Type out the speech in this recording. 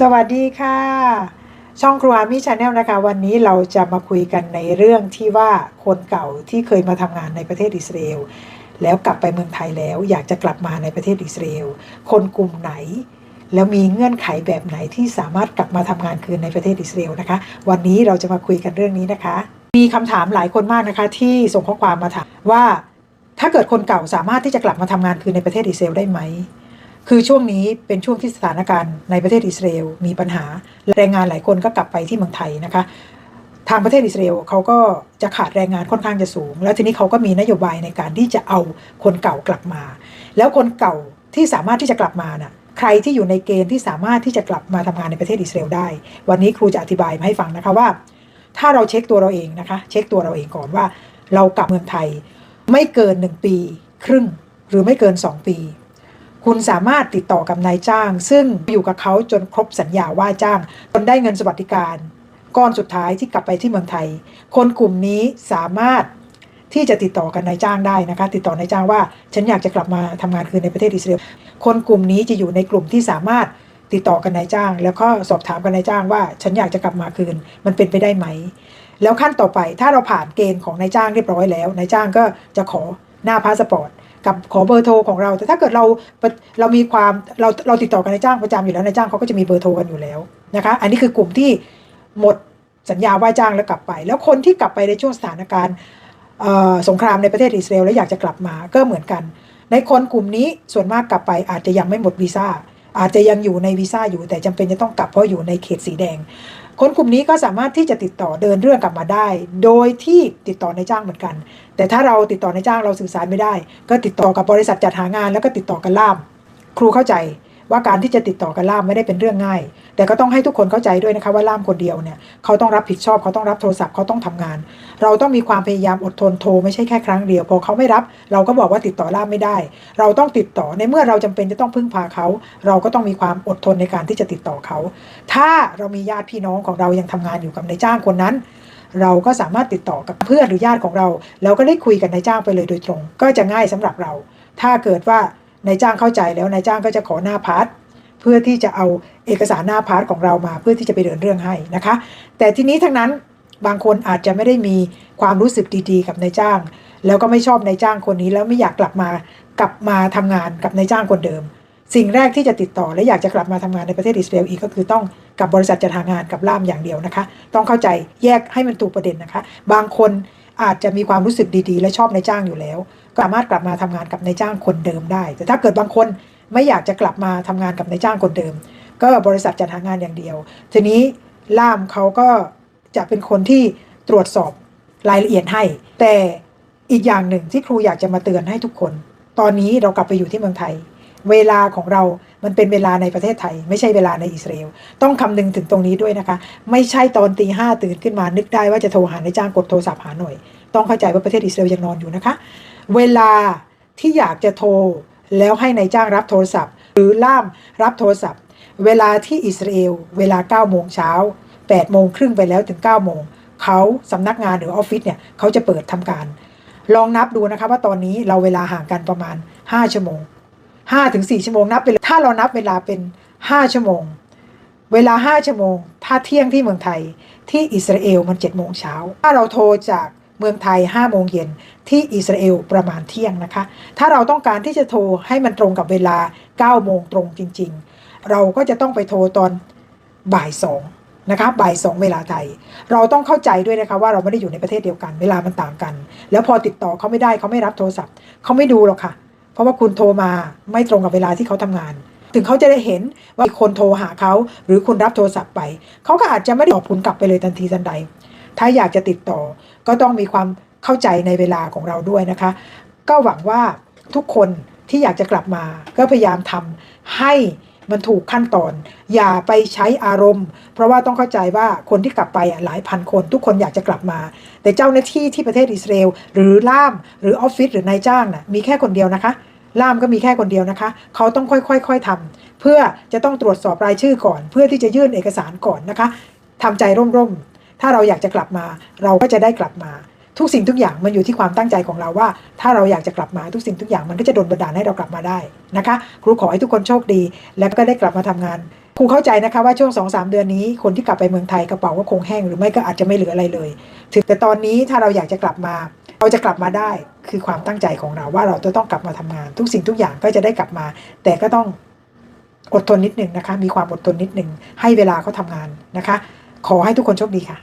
สวัสดีค่ะ ช่องครัวมิชาแนลนะคะ วันนี้เราจะมาคุยกันในเรื่องที่ว่าคนเก่าที่เคยมาทำงานในประเทศอิสราเอลแล้วกลับไปเมืองไทยแล้ว อยากจะกลับมาในประเทศอิสราเอลคนกลุ่มไหน แล้วมีเงื่อนไขแบบไหนที่สามารถกลับมาทำงานคืนในประเทศอิสราเอลนะคะ วันนี้เราจะมาคุยกันเรื่องนี้นะคะ มีคำถามหลายคนมากนะคะ ที่ส่งข้อความมาถามว่า ถ้าเกิดคนเก่าสามารถที่จะกลับมาทำงานคืนในประเทศอิสราเอลได้ไหม คือช่วงนี้เป็นช่วงที่สถานการณ์ในประเทศอิสราเอลมีปัญหาแรงงานหลายคนก็กลับไปที่เมืองไทยนะคะ ทางประเทศอิสราเอลเขาก็จะขาดแรงงานค่อนข้างจะสูง แล้วทีนี้เขาก็มีนโยบายในการที่จะเอาคนเก่ากลับมา แล้วคนเก่าที่สามารถที่จะกลับมาน่ะใครที่อยู่ในเกณฑ์ที่สามารถที่จะกลับมาทำงานในประเทศอิสราเอลได้ วันนี้ครูจะอธิบายมาให้ฟังนะคะว่า ถ้าเราเช็คตัวเราเองนะคะ เช็คตัวเราเองก่อนว่า เรากลับเมืองไทย ไม่เกิน 1 ปี ครึ่ง หรือไม่เกิน 2 ปี คุณสามารถติดต่อกับนายจ้าง ซึ่งอยู่กับเขาจนครบสัญญาว่าจ้างจนได้เงินสวัสดิการก้อนสุดท้ายที่กลับไปที่เมืองไทย คนกลุ่มนี้สามารถที่จะติดต่อกับนายจ้างได้นะคะ ติดต่อนายจ้างว่าฉันอยากจะกลับมาทำงานคืนในประเทศอิสราเอลคนกลุ่มนี้จะอยู่ในกลุ่มที่สามารถติดต่อกับนายจ้าง แล้วก็สอบถามกับนายจ้างว่า ฉันอยากจะกลับมาคืนมันเป็นไปได้ไหม แล้วขั้นต่อไปถ้าเราผ่านเกณฑ์ของนายจ้างเรียบร้อยแล้วนายจ้างก็จะขอหน้าพาสปอร์ต กับขอเบอร์โทรของเรา แต่ถ้าเกิดเราเรามีความเราเราติดต่อกับนายจ้างประจำอยู่แล้วนายจ้างเขาก็จะมีเบอร์โทรกันอยู่แล้วนะคะ อันนี้คือกลุ่มที่หมดสัญญาว่าจ้างแล้วกลับไป แล้วคนที่กลับไปในช่วงสถานการณ์สงครามในประเทศอิสราเอลแล้วอยากจะกลับมาก็เหมือนกัน ในคนกลุ่มนี้ส่วนมากกลับไปอาจจะยังไม่หมดวีซ่า อาจจะยังอยู่ในวีซ่าอยู่แต่จำเป็นจะต้องกลับเพราะอยู่ในเขตสีแดง คนกลุ่มนี้ก็สามารถที่จะติดต่อเดินเรื่องกลับมาได้ โดยที่ติดต่อในจ้างเหมือนกัน แต่ถ้าเราติดต่อในจ้างเราสื่อสารไม่ได้ ก็ติดต่อกับบริษัทจัดหางานแล้วก็ติดต่อกันล่าม ครูเข้าใจ ว่าการที่จะติดต่อกันล่ามไม่ได้เป็นเรื่องง่าย แต่ก็ต้องให้ทุกคนเข้าใจด้วยนะคะว่าล่ามคนเดียวเนี่ยเขาต้องรับผิดชอบเขาต้องรับโทรศัพท์เขาต้องทำงาน เราต้องมีความพยายามอดทนโทรไม่ใช่แค่ครั้งเดียวพอเขาไม่รับ เราก็บอกว่าติดต่อล่ามไม่ได้ เราต้องติดต่อในเมื่อเราจำเป็นจะต้องพึ่งพาเขา เราก็ต้องมีความอดทนในการที่จะติดต่อเขา ถ้าเรามีญาติพี่น้องของเรายังทำงานอยู่กับนายจ้างคนนั้นเราก็สามารถติดต่อกับเพื่อนหรือญาติของเราเราก็ได้คุยกับนายจ้างไปเลยโดยตรง ก็จะง่ายสำหรับเรา ถ้าเกิดว่า นายจ้างเข้าใจแล้วนายจ้างก็จะขอหน้าพาร์ทเพื่อที่จะเอาเอกสารหน้าพาร์ทของเรามา เพื่อที่จะไปเดินเรื่องให้นะคะ แต่ทีนี้ทั้งนั้นบางคนอาจจะไม่ได้มีความรู้สึกดีๆ กับนายจ้าง แล้วก็ไม่ชอบนายจ้างคนนี้ แล้วไม่อยากกลับมากลับมาทำงานกับนายจ้างคนเดิม สิ่งแรกที่จะติดต่อและอยากจะกลับมาทำงานในประเทศอิสราเอลอีกก็คือต้องกับบริษัทจัดหางานกับล่ามอย่างเดียวนะคะ ต้องเข้าใจแยกให้มันถูกประเด็นนะคะ บางคน อาจจะมีความรู้สึกดีๆ และชอบนายจ้างอยู่แล้ว ก็สามารถกลับมาทำงานกับนายจ้างคนเดิมได้ แต่ถ้าเกิดบางคนไม่อยากจะกลับมาทำงานกับนายจ้างคนเดิม ก็บริษัทจัดหางานอย่างเดียว ทีนี้ล่ามเขาก็จะเป็นคนที่ตรวจสอบรายละเอียดให้ แต่อีกอย่างหนึ่งที่ครูอยากจะมาเตือนให้ทุกคน ตอนนี้เรากลับไปอยู่ที่เมืองไทย เวลาของเรา มันเป็นเวลาในประเทศไทย ไม่ใช่เวลาในอิสราเอล ต้องคำนึงถึงตรงนี้ด้วยนะคะ ไม่ใช่ตอนตีห้าตื่นขึ้นมานึกได้ว่าจะโทรหาในจ้างกดโทรศัพท์หาหน่อย ต้องเข้าใจว่าประเทศอิสราเอลยังนอนอยู่นะคะ เวลาที่อยากจะโทรแล้วให้ในจ้างรับโทรศัพท์ หรือล่ามรับโทรศัพท์ เวลาที่อิสราเอลเวลา9โมงเช้า8โมงครึ่งไปแล้วถึง9โมงเขาสำนักงานหรือออฟฟิศเนี่ยเขาจะเปิดทำการ ลองนับดูนะคะว่าตอนนี้เราเวลาห่างกันประมาณ 5 ชั่วโมง 5ถึง4ชั่วโมงนับไปเลยถ้าเรานับเวลาเป็น 5 ชั่วโมง เวลา 5 ชั่วโมง ถ้าเที่ยงที่เมืองไทยที่อิสราเอลมัน7โมงเช้าถ้าเราโทรจากเมืองไทย5โมงเย็นที่อิสราเอลประมาณเที่ยงนะคะ ถ้าเราต้องการที่จะโทรให้มันตรงกับเวลา 9 โมงตรงจริง ๆ เราก็จะต้องไปโทรตอนบ่ายสองนะคะบ่ายสองเวลาไทย เราต้องเข้าใจด้วยนะคะว่าเราไม่ได้อยู่ในประเทศเดียวกัน เวลามันต่างกัน แล้วพอติดต่อเขาไม่ได้เขาไม่รับโทรศัพท์เขาไม่ดูหรอกค่ะ เพราะว่าคุณโทรมาไม่ตรงกับเวลาที่เขาทำงาน ถึงเขาจะได้เห็นว่าคนโทรหาเขา หรือคุณรับโทรศัพท์ไป เขาก็อาจจะไม่ได้ตอบคุณกลับไปเลยทันทีทันใด ถ้าอยากจะติดต่อ ก็ต้องมีความเข้าใจในเวลาของเราด้วยนะคะ ก็หวังว่าทุกคนที่อยากจะกลับมา ก็พยายามทำให้ มันถูกขั้นตอน อย่าไปใช้อารมณ์ เพราะว่าต้องเข้าใจว่าคนที่กลับไปหลายพันคนทุกคนอยากจะกลับมา แต่เจ้าหน้าที่ที่ประเทศอิสราเอลหรือล่ามหรือออฟฟิศหรือนายจ้างน่ะมีแค่คนเดียวนะคะ ล่ามก็มีแค่คนเดียวนะคะ เขาต้องค่อยๆทำเพื่อจะต้องตรวจสอบรายชื่อก่อน เพื่อที่จะยื่นเอกสารก่อนนะคะทำใจร่มๆถ้าเราอยากจะกลับมา เราก็จะได้กลับมา ทุกสิ่งทุกอย่างมันอยู่ที่ความตั้งใจของเราว่า ถ้าเราอยากจะกลับมาทุกสิ่งทุกอย่างมันก็จะโดนบันดาลให้เรากลับมาได้นะคะ ครูขอให้ทุกคนโชคดี แล้วก็ได้กลับมาทำงานครูเข้าใจนะคะว่าช่วง2อสเดือนนี้คนที่กลับไปเมืองไทยกระเป๋าก็คงแห้งหรือไม่ก็อาจจะไม่เหลืออะไรเลย ถึงแต่ตอนนี้ถ้าเราอยากจะกลับมา เราจะกลับมาได้คือความตั้งใจของเราว่าเราจะต้องกลับมาทำงาน ทุกสิ่งทุกอย่างก็จะได้กลับมา แต่ก็ต้องอดทนนิดหนึ่งนะคะ มีความอดทนนิดหนึ่งให้เวลาเขาทำงานนะคะ ขอให้ทุกคนโชคดีค่ะ